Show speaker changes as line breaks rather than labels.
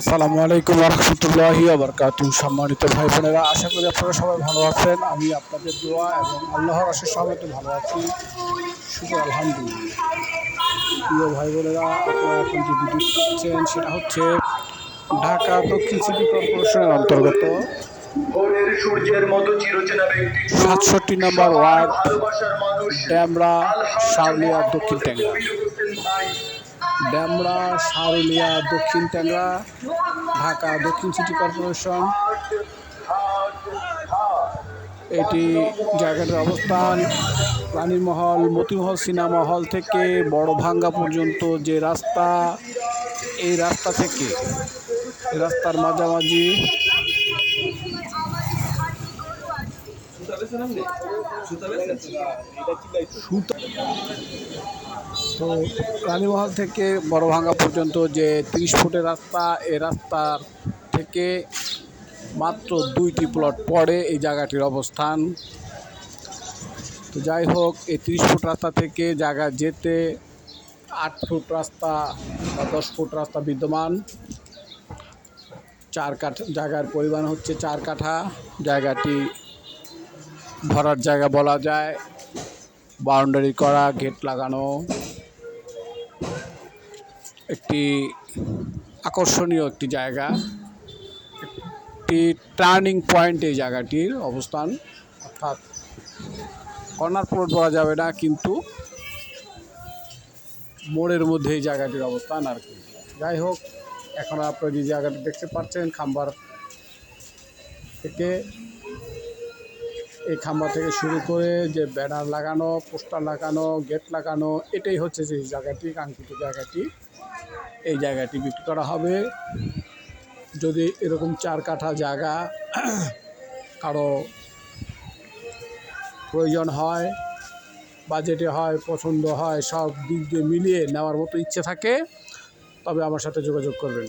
আসসালামু আলাইকুম রহমতুল্লাহি আবরকাত সম্মানিত ভাই বোনেরা, আশা করি আপনারা সবাই ভালো আছেন। আমি আপনাদের দোয়া এবং আল্লাহর আশেষ সবাইতে ভালো আছি। শুধু আলহামদুলিল্লাহ। প্রিয় ভাই বোনেরা, আপনারা এখন যে ভিডিও দেখছেন, সেটা হচ্ছে ঢাকা দক্ষিণ সিটি কর্পোরেশনের অন্তর্গত সাতষট্টি নম্বর ওয়ার্ড ড্যামরা সাউলিয়া দক্ষিণ
ভাই
ড্যামরা সারুলিয়া দক্ষিণ ট্যাংরা ঢাকা দক্ষিণ সিটি কর্পোরেশন। এটি জায়গাটার অবস্থান। রানীমহল মতিমহল সিনেমা হল থেকে বড় ভাঙ্গা পর্যন্ত যে রাস্তা এই রাস্তা থেকে রাস্তার মাঝামাঝি। সুতা তো রানীমহল থেকে বড়ভাঙ্গা পর্যন্ত যে তিরিশ ফুটের রাস্তা, এ রাস্তার থেকে মাত্র দুইটি প্লট পড়ে এই জায়গাটির অবস্থান। তো যাই হোক, এই তিরিশ ফুট রাস্তা থেকে জায়গা যেতে আট ফুট রাস্তা বা দশ ফুট রাস্তা বিদ্যমান। চার কাঠা, জায়গার পরিমাণ হচ্ছে চার কাঠা। জায়গাটি ভরার জায়গা বলা যায়। বাউন্ডারি করা, গেট লাগানো। একটি আকর্ষণীয় একটি জায়গা, একটি টার্নিং পয়েন্ট এই জায়গাটির অবস্থান। অর্থাৎ কর্নার প্লট বলা যাবে না, কিন্তু মোড়ের মধ্যে এই জায়গাটির অবস্থান আর কি। যাই হোক, এখন আপনারা যে জায়গাটি দেখতে পাচ্ছেন, খাম্বার থেকে এই খাম্বা থেকে শুরু করে যে ব্যানার লাগানো, পোস্টার লাগানো, গেট লাগানো, এটাই হচ্ছে যে জায়গাটি, কাঙ্ক্ষিত জায়গাটি। এই জায়গাটি বিক্রি করা হবে। যদি এরকম চার কাঠা জায়গা কারও প্রয়োজন হয়, বাজেটে হয়, পছন্দ হয়, সব দিক দিয়ে মিলিয়ে নেওয়ার মতো ইচ্ছে থাকে, তবে আমার সাথে যোগাযোগ করবেন।